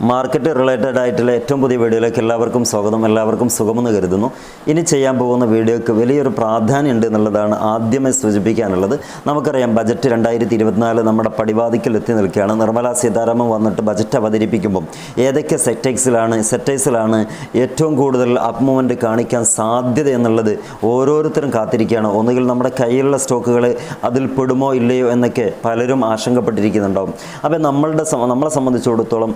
Market related ആയിട്ടുള്ള ഏറ്റവും പുതിയ വീഡിയോയിലേക്ക് എല്ലാവർക്കും സ്വാഗതം. എല്ലാവർക്കും സുഖമെന്ന് കരുതുന്നു. ഇനി ചെയ്യാൻ പോകുന്ന വീഡിയോക്ക് വലിയൊരു പ്രാധാന്യം ഉണ്ട് എന്നുള്ളതാണ് ആദ്യമേ സൂചിപ്പിക്കാനുള്ളത്. നമുക്കറിയാം ബജറ്റ് രണ്ടായിരത്തി ഇരുപത്തിനാല് നമ്മുടെ പടിവാതിക്കൽ എത്തി നിൽക്കുകയാണ്. നിർമ്മലാ സീതാരാമൻ വന്നിട്ട് ബജറ്റ് അവതരിപ്പിക്കുമ്പോൾ ഏതൊക്കെ സെക്ടേഴ്സിലാണ് സെക്ടേഴ്സിലാണ് ഏറ്റവും കൂടുതൽ അപ് മൂവ്മെന്റ് കാണിക്കാൻ സാധ്യത എന്നുള്ളത് ഓരോരുത്തരും കാത്തിരിക്കുകയാണ്. ഒന്നുകിൽ നമ്മുടെ കയ്യിലുള്ള സ്റ്റോക്കുകൾ അതിൽ പെടുമോ ഇല്ലയോ എന്നൊക്കെ പലരും ആശങ്കപ്പെട്ടിരിക്കുന്നുണ്ടാവും. അപ്പോൾ നമ്മളുടെ നമ്മളെ സംബന്ധിച്ചിടത്തോളം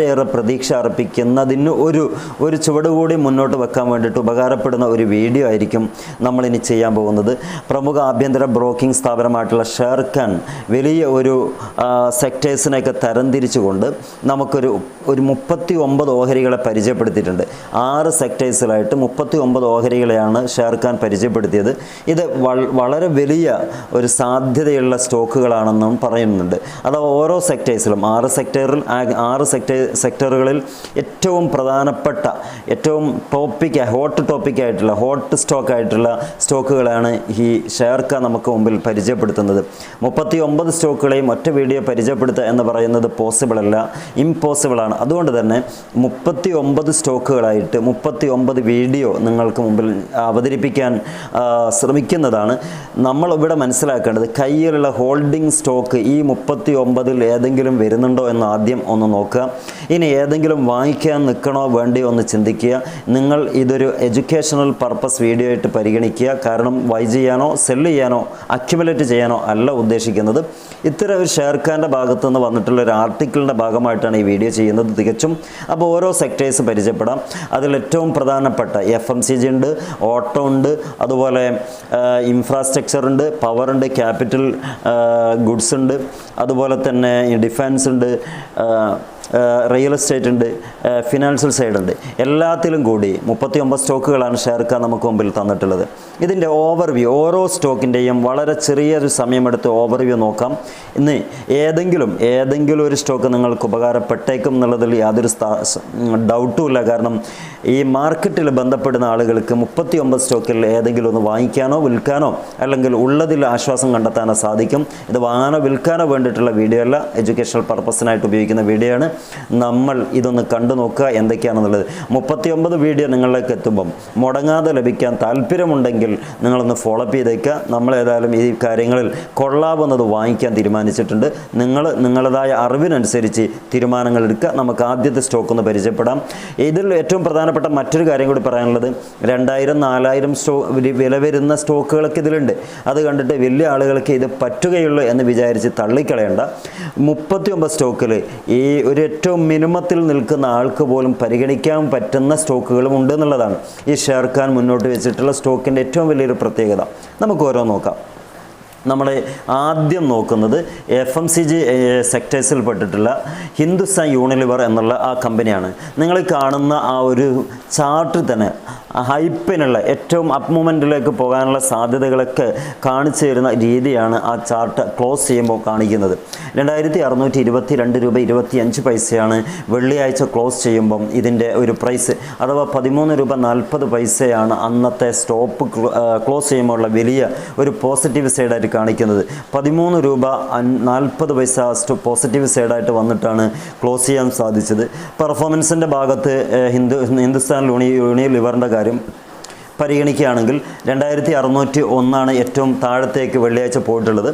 വളരെയേറെ പ്രതീക്ഷ അർപ്പിക്കുന്നതിന് ഒരു ഒരു ചുവട് കൂടി മുന്നോട്ട് വെക്കാൻ വേണ്ടിയിട്ട് ഉപകാരപ്പെടുന്ന ഒരു വീഡിയോ ആയിരിക്കും നമ്മളിനി ചെയ്യാൻ പോകുന്നത്. പ്രമുഖ ആഭ്യന്തര ബ്രോക്കിംഗ് സ്ഥാപനമായിട്ടുള്ള ഷെയർഖാൻ വലിയ ഒരു സെക്ടേഴ്സിനെയൊക്കെ തരംതിരിച്ചുകൊണ്ട് നമുക്കൊരു ഒരു മുപ്പത്തി ഒമ്പത് ഓഹരികളെ പരിചയപ്പെടുത്തിയിട്ടുണ്ട്. ആറ് സെക്ടേഴ്സിലായിട്ട് മുപ്പത്തി ഒമ്പത് ഓഹരികളെയാണ് ഷെയർഖാൻ പരിചയപ്പെടുത്തിയത്. ഇത് വളരെ വലിയ ഒരു സാധ്യതയുള്ള സ്റ്റോക്കുകളാണെന്നും പറയുന്നുണ്ട്. അഥവാ ഓരോ സെക്ടേഴ്സിലും ആറ് സെക്ടറിൽ ആറ് സെക്ടേ സെക്ടറുകളിൽ ഏറ്റവും പ്രധാനപ്പെട്ട ഏറ്റവും ടോപ്പിക് ഹോട്ട് ടോപ്പിക്കായിട്ടുള്ള ഹോട്ട് സ്റ്റോക്ക് ആയിട്ടുള്ള സ്റ്റോക്കുകളാണ് ഈ ഷെയർക്ക നമുക്ക് മുമ്പിൽ പരിചയപ്പെടുത്തുന്നത്. മുപ്പത്തി ഒമ്പത് സ്റ്റോക്കുകളെയും ഒറ്റ വീഡിയോ പരിചയപ്പെടുത്തുക എന്ന് പറയുന്നത് പോസിബിൾ അല്ല ഇമ്പോസിബിളാണ് അതുകൊണ്ട് തന്നെ മുപ്പത്തി ഒമ്പത് സ്റ്റോക്കുകളായിട്ട് മുപ്പത്തി ഒമ്പത് വീഡിയോ നിങ്ങൾക്ക് മുമ്പിൽ അവതരിപ്പിക്കാൻ ശ്രമിക്കുന്നതാണ്. നമ്മൾ ഇവിടെ മനസ്സിലാക്കേണ്ടത് കയ്യിലുള്ള ഹോൾഡിംഗ് സ്റ്റോക്ക് ഈ മുപ്പത്തി ഒമ്പതിൽ ഏതെങ്കിലും വരുന്നുണ്ടോ എന്ന് ആദ്യം ഒന്ന് നോക്കുക. ഇനി ഏതെങ്കിലും വാങ്ങിക്കാൻ നിൽക്കണോ വേണ്ടിയോ ഒന്ന് ചിന്തിക്കുക. നിങ്ങൾ ഇതൊരു എഡ്യൂക്കേഷണൽ പർപ്പസ് വീഡിയോ ആയിട്ട് പരിഗണിക്കുക. കാരണം വൈ ചെയ്യാനോ സെല്ല് ചെയ്യാനോ അക്യുമുലേറ്റ് ചെയ്യാനോ അല്ല ഉദ്ദേശിക്കുന്നത്. ഇത്തരം ഒരു ഷെയർഖാന്റെ ഭാഗത്തു നിന്ന് വന്നിട്ടുള്ള ഒരു ആർട്ടിക്കിളിന്റെ ഭാഗമായിട്ടാണ് ഈ വീഡിയോ ചെയ്യുന്നത് തികച്ചും. അപ്പോൾ ഓരോ സെക്ടേഴ്സ് പരിചയപ്പെടാം. അതിൽ ഏറ്റവും പ്രധാനപ്പെട്ട എഫ് എം സി ജി ഉണ്ട് ഓട്ടോ ഉണ്ട് അതുപോലെ ഇൻഫ്രാസ്ട്രക്ചർ ഉണ്ട് പവർ ഉണ്ട് ക്യാപിറ്റൽ ഗുഡ്സ് ഉണ്ട് അതുപോലെ തന്നെ ഡിഫൻസ് ഉണ്ട് റിയൽ എസ്റ്റേറ്റ് ഉണ്ട് ഫിനാൻഷ്യൽ സൈഡ് ഉണ്ട്. എല്ലാത്തിലും കൂടി മുപ്പത്തി ഒമ്പത് സ്റ്റോക്കുകളാണ് ഷെയർക്ക നമുക്ക് മുമ്പിൽ തന്നിട്ടുള്ളത്. ഇതിന്റെ ഓവർവ്യൂ ഓരോ സ്റ്റോക്കിന്റെയും വളരെ ചെറിയൊരു സമയമെടുത്ത് ഓവർവ്യൂ നോക്കാം. ഇന്ന് ഏതെങ്കിലും ഏതെങ്കിലും ഒരു സ്റ്റോക്ക് നിങ്ങൾക്ക് ഉപകാരപ്പെട്ടേക്കും എന്നുള്ളതിൽ യാതൊരു ഡൗട്ടും ഇല്ല. കാരണം ഈ മാർക്കറ്റിൽ ബന്ധപ്പെടുന്ന ആളുകൾക്ക് മുപ്പത്തി ഒമ്പത് സ്റ്റോക്കിൽ ഏതെങ്കിലും ഒന്ന് വാങ്ങിക്കാനോ വിൽക്കാനോ അല്ലെങ്കിൽ ഉള്ളതിൽ ആശ്വാസം കണ്ടെത്താനോ സാധിക്കും. ഇത് വാങ്ങാനോ വിൽക്കാനോ വേണ്ടിയിട്ടുള്ള വീഡിയോ അല്ല. എഡ്യൂക്കേഷണൽ പർപ്പസിനായിട്ട് ഉപയോഗിക്കുന്ന വീഡിയോ ആണ്. നമ്മൾ ഇതൊന്ന് കണ്ടു നോക്കുക എന്തൊക്കെയാണെന്നുള്ളത്. മുപ്പത്തി ഒമ്പത് വീഡിയോ നിങ്ങളിലേക്ക് എത്തുമ്പം മുടങ്ങാതെ ലഭിക്കാൻ താല്പര്യമുണ്ടെങ്കിൽ നിങ്ങളൊന്ന് ഫോളോ അപ്പ് ചെയ്തേക്കുക. നമ്മൾ ഏതായാലും ഈ കാര്യങ്ങളിൽ കൊള്ളാവുന്നത് വാങ്ങിക്കാൻ തീരുമാനിച്ചിട്ടുണ്ട്. നിങ്ങൾ നിങ്ങളുടേതായ അറിവിനനുസരിച്ച് തീരുമാനങ്ങൾ എടുക്കുക. നമുക്ക് ആദ്യത്തെ സ്റ്റോക്ക് ഒന്ന് പരിചയപ്പെടാം. ഇതിൽ ഏറ്റവും പ്രധാനപ്പെട്ട മറ്റൊരു കാര്യം കൂടി പറയാനുള്ളത് രണ്ടായിരം നാലായിരം സ്റ്റോ വില വരുന്ന സ്റ്റോക്കുകളൊക്കെ ഇതിലുണ്ട്. അത് കണ്ടിട്ട് വലിയ ആളുകൾക്ക് ഇത് പറ്റുകയുള്ളൂ എന്ന് വിചാരിച്ച് തള്ളിക്കളയണ്ട. മുപ്പത്തി ഒമ്പത് സ്റ്റോക്കിൽ ഈ ഒരു ഏറ്റവും മിനിമത്തിൽ നിൽക്കുന്ന ആൾക്ക് പോലും പരിഗണിക്കാൻ പറ്റുന്ന സ്റ്റോക്കുകളും ഉണ്ട് എന്നുള്ളതാണ്. ഈ ഷെയർ ഖാൻ മുന്നോട്ട് വെച്ചിട്ടുള്ള സ്റ്റോക്കിന്റെ ഏറ്റവും വലിയൊരു പ്രത്യേകത. നമുക്ക് ഓരോ നോക്കാം. നമ്മൾ ആദ്യം നോക്കുന്നത് എഫ് എം സി ജി സെക്ടേഴ്സിൽ പെട്ടിട്ടുള്ള ഹിന്ദുസ്ഥാൻ യൂണിലിവർ എന്നുള്ള ആ കമ്പനിയാണ്. നിങ്ങൾ കാണുന്ന ആ ഒരു ചാർട്ടിൽ തന്നെ ഹൈപ്പിനുള്ള ഏറ്റവും അപ് മൂമെന്റിലേക്ക് പോകാനുള്ള സാധ്യതകളൊക്കെ കാണിച്ചു തരുന്ന രീതിയാണ് ആ ചാർട്ട് ക്ലോസ് ചെയ്യുമ്പോൾ കാണിക്കുന്നത്. രണ്ടായിരത്തി അറുന്നൂറ്റി ഇരുപത്തി രണ്ട് രൂപ ഇരുപത്തി അഞ്ച് പൈസയാണ് വെള്ളിയാഴ്ച ക്ലോസ് ചെയ്യുമ്പം ഇതിന്റെ ഒരു പ്രൈസ് അഥവാ പതിമൂന്ന് രൂപ നാൽപ്പത് പൈസയാണ് അന്നത്തെ സ്റ്റോപ്പ് ക്ലോസ് ചെയ്യുമ്പോൾ ഉള്ള വലിയ ഒരു പോസിറ്റീവ് സൈഡായിട്ട് കാണിക്കുന്നത്. പതിമൂന്ന് രൂപ നാൽപ്പത് പൈസ സ്റ്റോ പോസിറ്റീവ് സൈഡായിട്ട് വന്നിട്ടാണ് ക്ലോസ് ചെയ്യാൻ സാധിച്ചത്. പെർഫോമൻസിന്റെ ഭാഗത്ത് ഹിന്ദു ഹിന്ദുസ്ഥാൻ യൂണി യൂണിയൻ ലിവറിന്റെ കാര്യം പരിഗണിക്കുകയാണെങ്കിൽ രണ്ടായിരത്തി അറുന്നൂറ്റി ഒന്നാണ് ഏറ്റവും താഴത്തേക്ക് വെള്ളിയാഴ്ച പോയിട്ടുള്ളത്.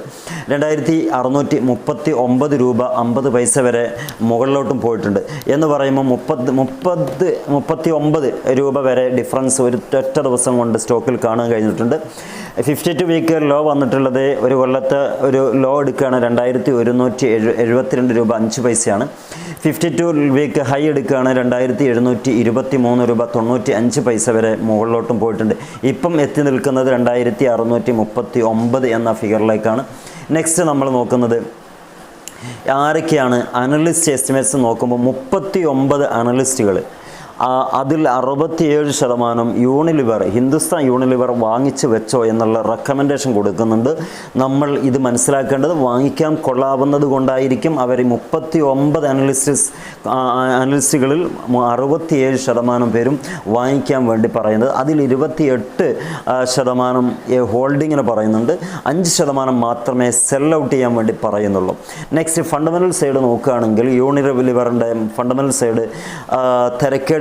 രണ്ടായിരത്തി അറുന്നൂറ്റി മുപ്പത്തി ഒമ്പത് രൂപ അമ്പത് പൈസ വരെ മുകളിലോട്ടും പോയിട്ടുണ്ട്. എന്ന് പറയുമ്പോൾ മുപ്പത് മുപ്പത് മുപ്പത്തി ഒമ്പത് രൂപ വരെ ഡിഫറൻസ് ഒരു ഒറ്റ ദിവസം കൊണ്ട് സ്റ്റോക്കിൽ കാണാൻ കഴിഞ്ഞിട്ടുണ്ട്. ഫിഫ്റ്റി ടു വീക്ക് ലോ വന്നിട്ടുള്ളത് ഒരു കൊല്ലത്തെ ഒരു ലോ എടുക്കുകയാണ്. രണ്ടായിരത്തി ഒരുന്നൂറ്റി എഴു എഴുപത്തിരണ്ട് രൂപ അഞ്ച് പൈസയാണ്. ഫിഫ്റ്റി ടു വീക്ക് ഹൈ എടുക്കുകയാണ്. രണ്ടായിരത്തി എഴുന്നൂറ്റി ഇരുപത്തി മൂന്ന് രൂപ തൊണ്ണൂറ്റി അഞ്ച് പൈസ വരെ മുകളിലോട്ടും പോയിട്ടുണ്ട്. ഇപ്പം എത്തി നിൽക്കുന്നത് രണ്ടായിരത്തി അറുന്നൂറ്റി മുപ്പത്തി ഒമ്പത് എന്ന ഫിഗറിലേക്കാണ് നെക്സ്റ്റ് നമ്മൾ നോക്കുന്നത് ആരൊക്കെയാണ് അനലിസ്റ്റ് എസ്റ്റിമേറ്റ്സ് നോക്കുമ്പോൾ മുപ്പത്തി ഒമ്പത് അനലിസ്റ്റുകൾ അതിൽ അറുപത്തിയേഴ് ശതമാനം യൂണിലിവർ ഹിന്ദുസ്ഥാൻ യൂണിലിവർ വാങ്ങിച്ചു വെച്ചോ എന്നുള്ള റെക്കമെൻഡേഷൻ കൊടുക്കുന്നുണ്ട്. നമ്മൾ ഇത് മനസ്സിലാക്കേണ്ടത് വാങ്ങിക്കാൻ കൊള്ളാവുന്നത് കൊണ്ടായിരിക്കും അവർ മുപ്പത്തി ഒമ്പത് അനലിസ്റ്റിസ് അനലിസ്റ്റുകളിൽ അറുപത്തിയേഴ് ശതമാനം പേരും വാങ്ങിക്കാൻ വേണ്ടി പറയുന്നത്. അതിൽ ഇരുപത്തിയെട്ട് ശതമാനം ഹോൾഡിങ്ങിന് പറയുന്നുണ്ട്. അഞ്ച് ശതമാനം മാത്രമേ സെൽ ഔട്ട് ചെയ്യാൻ വേണ്ടി പറയുന്നുള്ളൂ. നെക്സ്റ്റ് ഫണ്ടമെന്റൽ സൈഡ് നോക്കുകയാണെങ്കിൽ യൂണിലിവറിന്റെ ഫണ്ടമെന്റൽ സൈഡ്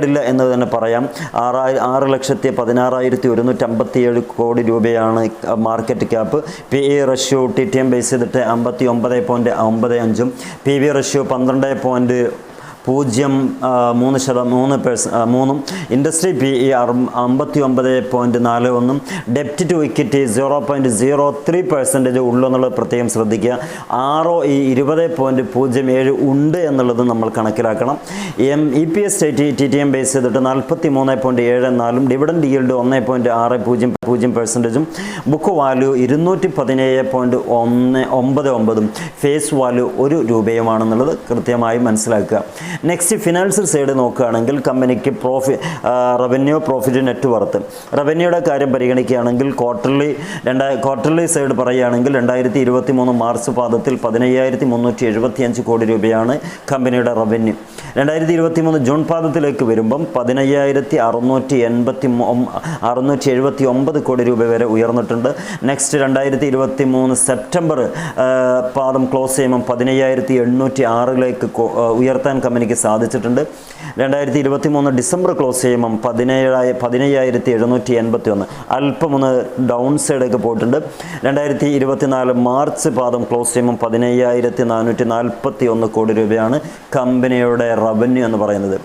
തിരക്കേടില്ല എന്ന് തന്നെ പറയാം. ആറായി ആറ് ലക്ഷത്തി പതിനാറായിരത്തി ഒരുന്നൂറ്റി ഏഴ് കോടി രൂപയാണ് market cap P E ratio T T M base ചെയ്തിട്ട് അമ്പത്തി ഒമ്പത് പോയിന്റ് ഒമ്പത് അഞ്ചും. പി വി റഷ്യോ പന്ത്രണ്ട് പോയിന്റ് പൂജ്യം മൂന്ന് ശത മൂന്ന് പേഴ്സ് മൂന്നും. ഇൻഡസ്ട്രി പി ഇ അമ്പത്തി ഒമ്പത് പോയിന്റ് നാല് ഒന്നും. ഡെപ്റ്റ് to equity zero point zero three percentage ഉള്ളൂ എന്നുള്ളത് പ്രത്യേകം ശ്രദ്ധിക്കുക. ആർ ഒ ഇ ഇരുപത് പോയിന്റ് പൂജ്യം ഏഴ് ഉണ്ട് എന്നുള്ളത് നമ്മൾ കണക്കിലാക്കണം. M E P S T T T M base ചെയ്തിട്ട് നാൽപ്പത്തി മൂന്ന് പോയിന്റ് ഏഴ് നാലും. ഡിവിഡൻഡ് ഈൽഡ് ഒന്ന് പോയിന്റ് ആറ് പൂജ്യം പൂജ്യം പെർസെന്റേജും ബുക്ക് വാല്യൂ ഇരുന്നൂറ്റി പതിനേഴ് പോയിന്റ് ഒന്ന് ഒമ്പത് ഒമ്പതും. ഫേസ് വാല്യൂ ഒരു രൂപയുമാണെന്നുള്ളത് കൃത്യമായി മനസ്സിലാക്കുക. നെക്സ്റ്റ് ഫിനാൻഷ്യൽ സൈഡ് നോക്കുകയാണെങ്കിൽ കമ്പനിക്ക് profit revenue profit net worth റവന്യൂയുടെ കാര്യം പരിഗണിക്കുകയാണെങ്കിൽ ക്വാർട്ടർലി രണ്ടാ ക്വാർട്ടർലി സൈഡ് പറയുകയാണെങ്കിൽ രണ്ടായിരത്തി ഇരുപത്തി മൂന്ന് മാർച്ച് പാദത്തിൽ പതിനയ്യായിരത്തി മുന്നൂറ്റി എഴുപത്തി അഞ്ച് കോടി രൂപയാണ് കമ്പനിയുടെ റവന്യൂ രണ്ടായിരത്തി ഇരുപത്തി മൂന്ന് ജൂൺ പാദത്തിലേക്ക് വരുമ്പം പതിനയ്യായിരത്തി അറുന്നൂറ്റി എൺപത്തി അറുന്നൂറ്റി എഴുപത്തി ഒമ്പത് കോടി രൂപ വരെ ഉയർന്നിട്ടുണ്ട്. നെക്സ്റ്റ് രണ്ടായിരത്തി ഇരുപത്തി മൂന്ന് സെപ്റ്റംബർ പാദം ക്ലോസ് ചെയ്യുമ്പം പതിനയ്യായിരത്തി എണ്ണൂറ്റി ആറിലേക്ക് ഉയർത്താൻ ആ, കമ്പനിക്ക് സാധിച്ചിട്ടുണ്ട്. രണ്ടായിരത്തി ഇരുപത്തി മൂന്ന് ഡിസംബർ ക്ലോസ് ചെയ്യുമ്പം പതിനേഴായി പതിനയ്യായിരത്തി എഴുന്നൂറ്റി എൺപത്തി ഒന്ന് അല്പമൊന്ന് ഡൗൺ സൈഡൊക്കെ പോയിട്ടുണ്ട്. രണ്ടായിരത്തി ഇരുപത്തിനാല് മാർച്ച് പാദം ക്ലോസ് ചെയ്യുമ്പം പതിനയ്യായിരത്തി നാനൂറ്റി നാൽപ്പത്തി ഒന്ന് കോടി രൂപയാണ് കമ്പനിയുടെ റവന്യൂ എന്ന് പറയുന്നത്.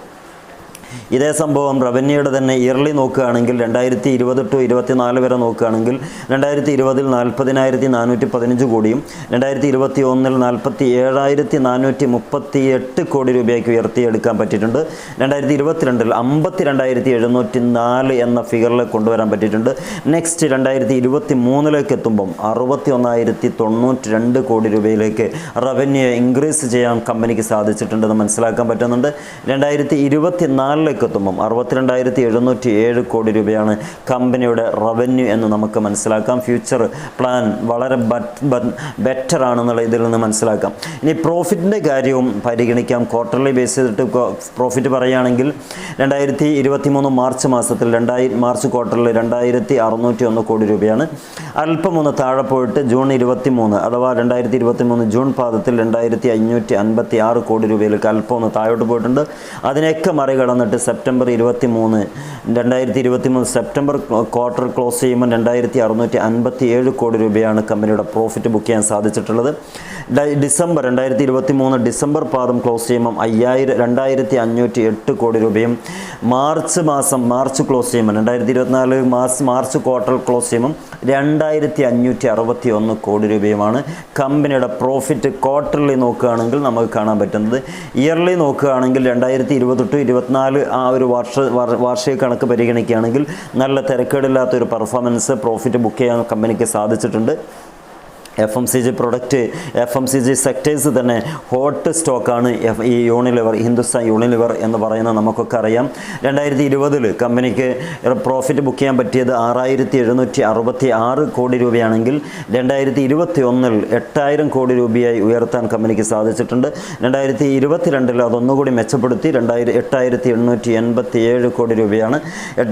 ഇതേ സംഭവം റവന്യൂയുടെ തന്നെ ഇയർലി നോക്കുകയാണെങ്കിൽ രണ്ടായിരത്തി ഇരുപത് ടു ഇരുപത്തിനാല് വരെ നോക്കുകയാണെങ്കിൽ രണ്ടായിരത്തി ഇരുപതിൽ നാൽപ്പതിനായിരത്തി നാനൂറ്റി പതിനഞ്ച് കോടിയും രണ്ടായിരത്തി ഇരുപത്തി ഒന്നിൽ നാൽപ്പത്തി ഏഴായിരത്തി നാനൂറ്റി മുപ്പത്തി എട്ട് കോടി രൂപയ്ക്ക് ഉയർത്തിയെടുക്കാൻ പറ്റിയിട്ടുണ്ട്. രണ്ടായിരത്തി ഇരുപത്തിരണ്ടിൽ അമ്പത്തി രണ്ടായിരത്തി എഴുന്നൂറ്റി നാല് എന്ന ഫിഗറിൽ കൊണ്ടുവരാൻ പറ്റിയിട്ടുണ്ട്. നെക്സ്റ്റ് രണ്ടായിരത്തി ഇരുപത്തി മൂന്നിലേക്ക് എത്തുമ്പം അറുപത്തി ഒന്നായിരത്തി തൊണ്ണൂറ്റി രണ്ട് കോടി രൂപയിലേക്ക് റവന്യൂ ഇൻക്രീസ് ചെയ്യാൻ കമ്പനിക്ക് സാധിച്ചിട്ടുണ്ടെന്ന് മനസ്സിലാക്കാൻ പറ്റുന്നുണ്ട്. രണ്ടായിരത്തി ഇരുപത്തി നാലിലേക്ക് എത്തുമ്പം അറുപത്തിരണ്ടായിരത്തി എഴുന്നൂറ്റി ഏഴ് കോടി രൂപയാണ് കമ്പനിയുടെ റവന്യൂ എന്ന് നമുക്ക് മനസ്സിലാക്കാം. ഫ്യൂച്ചർ പ്ലാൻ വളരെ ബെറ്റർ ആണെന്നുള്ള ഇതിൽ നിന്ന് മനസ്സിലാക്കാം. ഇനി പ്രോഫിറ്റിന്റെ കാര്യവും പരിഗണിക്കാം. ക്വാർട്ടർലി ബേസ് ചെയ്തിട്ട് പ്രോഫിറ്റ് പറയുകയാണെങ്കിൽ രണ്ടായിരത്തി ഇരുപത്തി മൂന്ന് മാർച്ച് മാസത്തിൽ രണ്ടായി മാർച്ച് ക്വാർട്ടറിൽ രണ്ടായിരത്തി അറുന്നൂറ്റി ഒന്ന് കോടി രൂപയാണ്. അല്പം ഒന്ന് താഴെ പോയിട്ട് ജൂൺ ഇരുപത്തി മൂന്ന് അഥവാ രണ്ടായിരത്തി ഇരുപത്തി മൂന്ന് ജൂൺ പാദത്തിൽ രണ്ടായിരത്തി അഞ്ഞൂറ്റി അൻപത്തി ആറ് കോടി രൂപയിലേക്ക് അല്പം ഒന്ന് താഴോട്ട് പോയിട്ടുണ്ട്. അതിനെയൊക്കെ മറികടന്നിട്ട് സെപ്റ്റംബർ ഇരുപത്തി മൂന്ന് രണ്ടായിരത്തി ഇരുപത്തി മൂന്ന് സെപ്റ്റംബർ ക്വാർട്ടർ ക്ലോസ് ചെയ്യുമ്പോൾ രണ്ടായിരത്തി അറുന്നൂറ്റി അൻപത്തി ഏഴ് കോടി രൂപയാണ് കമ്പനിയുടെ പ്രോഫിറ്റ് ബുക്ക് ചെയ്യാൻ സാധിച്ചിട്ടുള്ളത്. ഡിസംബർ രണ്ടായിരത്തി ഇരുപത്തി മൂന്ന് ഡിസംബർ പാദം ക്ലോസ് ചെയ്യുമ്പം അയ്യായിരം രണ്ടായിരത്തി അഞ്ഞൂറ്റി എട്ട് കോടി രൂപയും മാർച്ച് മാസം മാർച്ച് ക്ലോസ് ചെയ്യുമ്പോൾ രണ്ടായിരത്തി ഇരുപത്തിനാല് മാർച്ച് മാർച്ച് ക്വാർട്ടർ ക്ലോസ് ചെയ്യുമ്പം രണ്ടായിരത്തി അഞ്ഞൂറ്റി അറുപത്തി ഒന്ന് കോടി രൂപയുമാണ് കമ്പനിയുടെ പ്രോഫിറ്റ് ക്വാർട്ടർലി നോക്കുകയാണെങ്കിൽ നമുക്ക് കാണാൻ പറ്റുന്നത്. ഇയർലി നോക്കുകയാണെങ്കിൽ രണ്ടായിരത്തി ഇരുപത്തെട്ട് ടു ആ ഒരു വർഷ വാർഷിക കണക്ക് പരിഗണിക്കുകയാണെങ്കിൽ നല്ല തിരക്കേടില്ലാത്ത ഒരു പെർഫോമൻസ് പ്രോഫിറ്റ് ബുക്ക് ചെയ്യാൻ കമ്പനിക്ക് സാധിച്ചിട്ടുണ്ട്. F M C G product F M C G sectors തന്നെ ഹോട്ട് സ്റ്റോക്കാണ് എഫ് ഈ യൂണിലിവർ ഹിന്ദുസ്ഥാൻ യൂണിലിവർ എന്ന് പറയുന്നത് നമുക്കൊക്കെ അറിയാം. രണ്ടായിരത്തി ഇരുപതിൽ കമ്പനിക്ക് പ്രോഫിറ്റ് ബുക്ക് ചെയ്യാൻ പറ്റിയത് ആറായിരത്തി എഴുന്നൂറ്റി അറുപത്തി ആറ് കോടി രൂപയാണെങ്കിൽ രണ്ടായിരത്തി ഇരുപത്തി ഒന്നിൽ എട്ടായിരം കോടി രൂപയായി ഉയർത്താൻ കമ്പനിക്ക് സാധിച്ചിട്ടുണ്ട്. രണ്ടായിരത്തി ഇരുപത്തിരണ്ടിൽ അതൊന്നുകൂടി മെച്ചപ്പെടുത്തി രണ്ടായിരം എട്ടായിരത്തി എണ്ണൂറ്റി എൺപത്തി ഏഴ് കോടി രൂപയാണ്.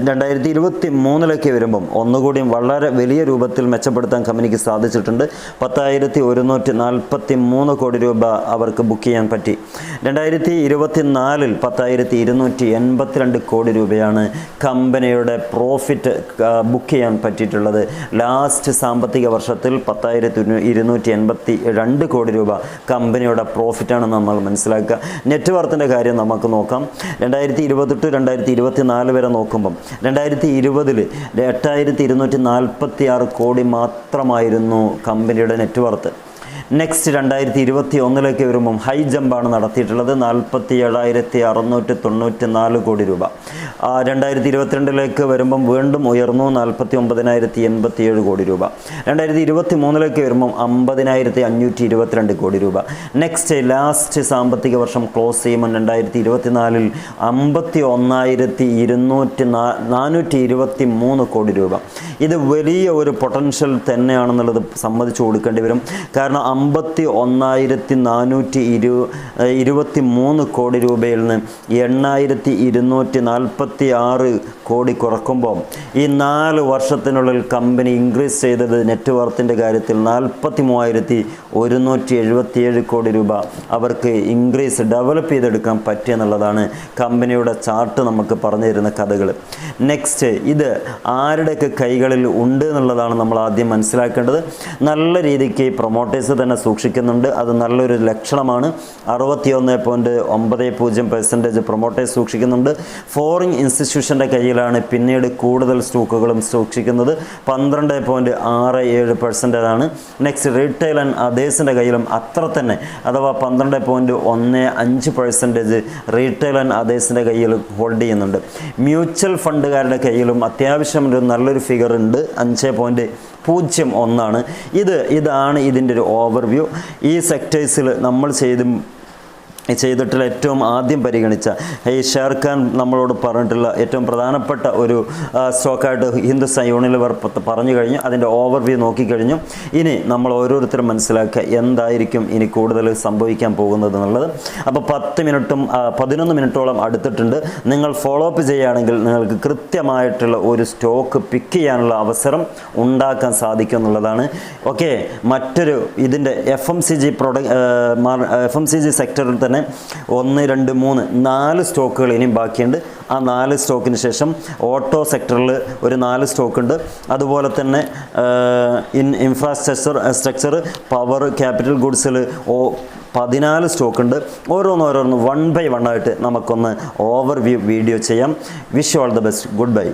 രണ്ടായിരത്തി ഇരുപത്തി മൂന്നിലേക്ക് വരുമ്പം ഒന്നുകൂടി വളരെ വലിയ രൂപത്തിൽ മെച്ചപ്പെടുത്താൻ കമ്പനിക്ക് സാധിച്ചിട്ടുണ്ട്. പത്തായിരത്തി ഒരുന്നൂറ്റി നാൽപ്പത്തി മൂന്ന് കോടി രൂപ അവർക്ക് ബുക്ക് ചെയ്യാൻ പറ്റി. രണ്ടായിരത്തി ഇരുപത്തി നാലിൽ പത്തായിരത്തി ഇരുന്നൂറ്റി എൺപത്തിരണ്ട് കോടി രൂപയാണ് കമ്പനിയുടെ പ്രോഫിറ്റ് ബുക്ക് ചെയ്യാൻ പറ്റിയിട്ടുള്ളത്. ലാസ്റ്റ് സാമ്പത്തിക വർഷത്തിൽ പത്തായിരത്തി ഇരുന്നൂറ്റി എൺപത്തി രണ്ട് കോടി രൂപ കമ്പനിയുടെ പ്രോഫിറ്റാണെന്ന് നമ്മൾ മനസ്സിലാക്കുക. നെറ്റ് വർത്തിന്റെ കാര്യം നമുക്ക് നോക്കാം. രണ്ടായിരത്തി ഇരുപത്തെട്ട് രണ്ടായിരത്തി ഇരുപത്തി നാല് വരെ നോക്കുമ്പം രണ്ടായിരത്തി ഇരുപതിൽ എട്ടായിരത്തി ഇരുന്നൂറ്റി നാൽപ്പത്തി ആറ് കോടി മാത്രമായിരുന്നു കമ്പനിയുടെ നെറ്റ് വർത്ത് നെക്സ്റ്റ് രണ്ടായിരത്തി ഇരുപത്തി ഒന്നിലേക്ക് വരുമ്പം ഹൈ ജമ്പാണ് നടത്തിയിട്ടുള്ളത്. നാൽപ്പത്തി ഏഴായിരത്തി അറുന്നൂറ്റി തൊണ്ണൂറ്റി നാല് കോടി രൂപ. രണ്ടായിരത്തി ഇരുപത്തിരണ്ടിലേക്ക് വരുമ്പം വീണ്ടും ഉയർന്നു. നാൽപ്പത്തി ഒമ്പതിനായിരത്തി എൺപത്തി ഏഴ് കോടി രൂപ. രണ്ടായിരത്തി ഇരുപത്തി മൂന്നിലേക്ക് വരുമ്പം അമ്പതിനായിരത്തി അഞ്ഞൂറ്റി ഇരുപത്തിരണ്ട് കോടി രൂപ. നെക്സ്റ്റ് ലാസ്റ്റ് സാമ്പത്തിക വർഷം ക്ലോസ് ചെയ്യുമ്പോൾ രണ്ടായിരത്തി ഇരുപത്തിനാലിൽ അമ്പത്തി ഒന്നായിരത്തി ഇരുന്നൂറ്റി നാനൂറ്റി ഇരുപത്തി മൂന്ന് കോടി രൂപ. ഇത് വലിയ ഒരു പൊട്ടൻഷ്യൽ തന്നെയാണെന്നുള്ളത് സമ്മതിച്ചു കൊടുക്കേണ്ടി വരും. കാരണം അമ്പത്തി ഒന്നായിരത്തി നാനൂറ്റി ഇരു ഇരുപത്തി മൂന്ന് കോടി രൂപയിൽ നിന്ന് എണ്ണായിരത്തി ഇരുന്നൂറ്റി നാൽപ്പത്തി ആറ് കോടി കുറക്കുമ്പോൾ ഈ നാല് വർഷത്തിനുള്ളിൽ കമ്പനി ഇൻക്രീസ് ചെയ്തത് നെറ്റ് വർത്തിന്റെ കാര്യത്തിൽ നാൽപ്പത്തി മൂവായിരത്തി ഒരുന്നൂറ്റി എഴുപത്തിയേഴ് കോടി രൂപ അവർക്ക് ഇൻക്രീസ് ഡെവലപ്പ് ചെയ്തെടുക്കാൻ പറ്റിയെന്നുള്ളതാണ് കമ്പനിയുടെ ചാർട്ട് നമുക്ക് പറഞ്ഞു തരുന്ന കഥകൾ നെക്സ്റ്റ് ഇത് ആരുടെയൊക്കെ കൈകളിൽ ഉണ്ട് എന്നുള്ളതാണ് നമ്മൾ ആദ്യം മനസ്സിലാക്കേണ്ടത്. നല്ല രീതിക്ക് പ്രൊമോട്ടേഴ്സ് തന്നെ സൂക്ഷിക്കുന്നുണ്ട്. അത് നല്ലൊരു ലക്ഷണമാണ്. അറുപത്തിയൊന്ന് പോയിന്റ് ഒമ്പത് പൂജ്യം പെർസെന്റേജ് പ്രൊമോട്ടേഴ്സ് സൂക്ഷിക്കുന്നുണ്ട്. ഫോറിൻ ഇൻസ്റ്റിറ്റ്യൂഷന്റെ കയ്യിലാണ് പിന്നീട് കൂടുതൽ സ്റ്റോക്കുകളും സൂക്ഷിക്കുന്നത്. പന്ത്രണ്ട് പോയിന്റ് ആറ് ഏഴ് പെർസെന്റേജാണ് നെക്സ്റ്റ് റീറ്റെയിൽ ആൻഡ് അതേഴ്സിന്റെ കയ്യിലും അത്ര തന്നെ. അഥവാ പന്ത്രണ്ട് പോയിന്റ് ഒന്ന് അഞ്ച് പെർസെന്റേജ് റീറ്റെയിൽ ആൻഡ് അതേഴ്സിന്റെ കയ്യിൽ ഹോൾഡ് ചെയ്യുന്നുണ്ട്. മ്യൂച്വൽ ഫണ്ടുകാരുടെ കയ്യിലും അത്യാവശ്യം ഒരു നല്ലൊരു ഫിഗർ ഉണ്ട്. അഞ്ച് പോയിന്റ് പൂജ്യം ഒന്നാണ്. ഇത് ഇതാണ് ഇതിന്റെ ഒരു ഓവർവ്യൂ ഈ സെക്ടേഴ്സിൽ നമ്മൾ ചെയ്ത് ചെയ്തിട്ടുള്ള ഏറ്റവും ആദ്യം പരിഗണിച്ച ഈ ഷേർഖാൻ നമ്മളോട് പറഞ്ഞിട്ടുള്ള ഏറ്റവും പ്രധാനപ്പെട്ട ഒരു സ്റ്റോക്കായിട്ട് ഹിന്ദുസ്ഥാൻ യൂണിലിവർ പറഞ്ഞു കഴിഞ്ഞു അതിന്റെ ഓവർ വ്യൂ നോക്കിക്കഴിഞ്ഞു ഇനി നമ്മൾ ഓരോരുത്തരും മനസ്സിലാക്കുക എന്തായിരിക്കും ഇനി കൂടുതൽ സംഭവിക്കാൻ പോകുന്നത് എന്നുള്ളത്. അപ്പോൾ പത്ത് മിനിറ്റും പതിനൊന്ന് മിനിറ്റോളം അടുത്തിട്ടുണ്ട്. നിങ്ങൾ ഫോളോ അപ്പ് ചെയ്യുകയാണെങ്കിൽ നിങ്ങൾക്ക് കൃത്യമായിട്ടുള്ള ഒരു സ്റ്റോക്ക് പിക്ക് ചെയ്യാനുള്ള അവസരം ഉണ്ടാക്കാൻ സാധിക്കും എന്നുള്ളതാണ്. ഓക്കെ മറ്റൊരു ഇതിന്റെ F M C G product F M C G സെക്ടറിൽ തന്നെ ഒന്ന് രണ്ട് മൂന്ന് നാല് സ്റ്റോക്കുകൾ ഇനിയും ബാക്കിയുണ്ട്. ആ നാല് സ്റ്റോക്കിന് ശേഷം ഓട്ടോ സെക്ടറിൽ ഒരു നാല് സ്റ്റോക്ക് ഉണ്ട് അതുപോലെ തന്നെ in infrastructure structure power capital ഗുഡ്സിൽ ഓ പതിനാല് സ്റ്റോക്ക് ഉണ്ട് ഓരോന്നോരോന്ന് വൺ ബൈ വൺ ആയിട്ട് നമുക്കൊന്ന് ഓവർ വ്യൂ വീഡിയോ ചെയ്യാം. Wish all the best. Goodbye.